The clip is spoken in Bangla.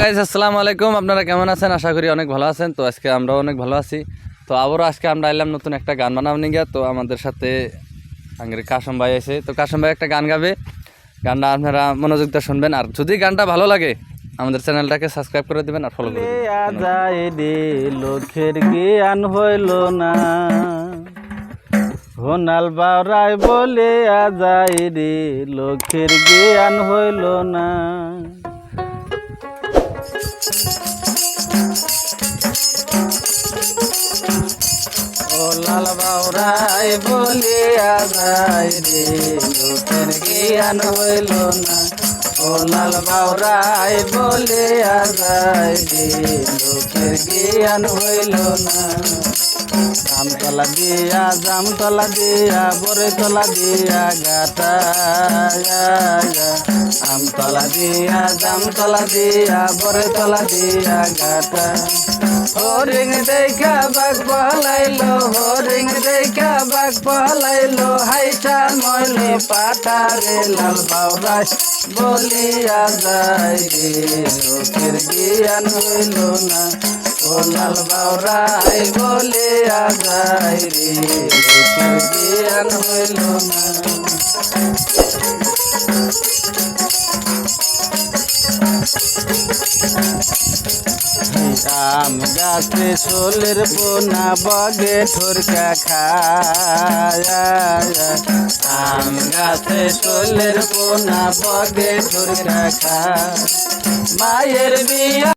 গাইজ আসসালামু আলাইকুম। আপনারা কেমন আছেন? আশা করি অনেক ভালো আছেন। তো আজকে আমরাও অনেক ভালো আছি। তো আবারও আজকে আমরা এলাম নতুন একটা গান বানাবো নিগা তো আমাদের সাথে আঙ্গের কাসম ভাই আছে। তো কাসম ভাই একটা গান গাবে। গানটা আপনারা মনোযোগ দিয়ে শুনবেন। আর যদি গানটা ভালো লাগে, আমাদের চ্যানেলটাকে সাবস্ক্রাইব করে দেবেন আর ফলো করে রে লোকের হইল না। হোনাল বাউরাই বলে আজাই রে লোকের জ্ঞান হইল না। লাল বাউরাই বলে আজাই রে জ্ঞান হইল না। ও লাল বাউরাই বলে আজাই রে, লোকের জ্ঞান হইল না। আমতলা দিয়া, জামতলা দিয়া বরে তলা দিয়া গাটা আমতলা দিয়া জামতলা দিয়া, বরে তলা দিয়া গাটা হরিং দেখা বাগ পলাইলো হরিং দেখা বাগ পলাইলো, হাইটা মইলে পাটারে লাল বাউরাই বলিয়া যায় রে লোকের জ্ঞান হইল না। ও লাল বাউরাই বলিয়া যায় রে জ্ঞান হইল না। আম গাছে সোলের পোনা বগে ঠোরকা খায়। আম গাছে সোলের পোনা বগে ঠোরকা খায়। মায়ের বিয়া